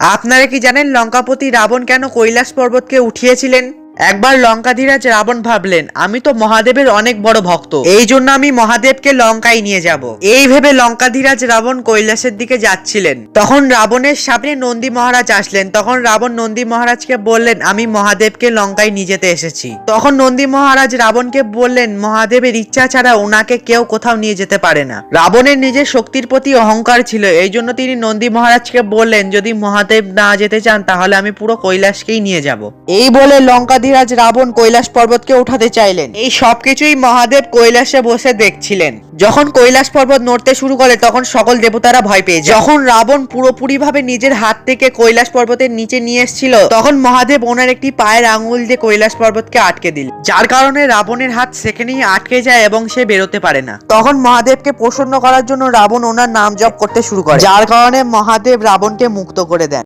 আপনারা কি জানেন লঙ্কাপতি রাবণ কেন কৈলাস পর্বতকে উঠিয়েছিলেন? একবার লঙ্কাধীরাজ রাবণ ভাবলেন, আমি তো মহাদেবের অনেক বড় ভক্ত। এই জন্য আমি মহাদেবকে লঙ্কায় নিয়ে যাব। এই ভেবে লঙ্কাধীরাজ রাবণ কৈলাসের দিকে যাচ্ছিলেন। তখন রাবণের সামনে নন্দী মহারাজ আসলেন। তখন রাবণ নন্দী মহারাজকে বললেন, আমি মহাদেবকে লঙ্কায় নিয়ে যেতে এসেছি। তখন নন্দী মহারাজ রাবণকে বললেন, মহাদেবের ইচ্ছা ছাড়া ওনাকে কেউ কোথাও নিয়ে যেতে পারে না। রাবণের নিজের শক্তির প্রতি অহংকার ছিল। এই জন্য তিনি নন্দী মহারাজকে বললেন, যদি মহাদেব না যেতে চান, তাহলে আমি পুরো কৈলাসকেই নিয়ে যাব। এই বলে লঙ্কাধীরাজ রাবণ কৈলাস পর্বতকে উঠাতে চাইলেন। এই সবকিছুই মহাদেব কৈলাসে বসে দেখছিলেন। যখন কৈলাস পর্বত নড়তে শুরু করে, তখন সকল দেবতারা ভয় পেয়ে যখন রাবণ পুরোপুরি ভাবে নিজের হাত থেকে কৈলাস পর্বতের নিচে নিয়ে এসেছিল, তখন মহাদেব ওনার একটি পায়ের আঙুল দিয়ে কৈলাস পর্বতকে আটকে দিল যার কারণে রাবণের হাত সেখানেই আটকে যায় এবং সে বেরোতে পারে না। তখন মহাদেবকে প্রসন্ন করার জন্য রাবণ ওনার নাম জপ করতে শুরু করে, যার কারণে মহাদেব রাবণকে মুক্ত করে দেন।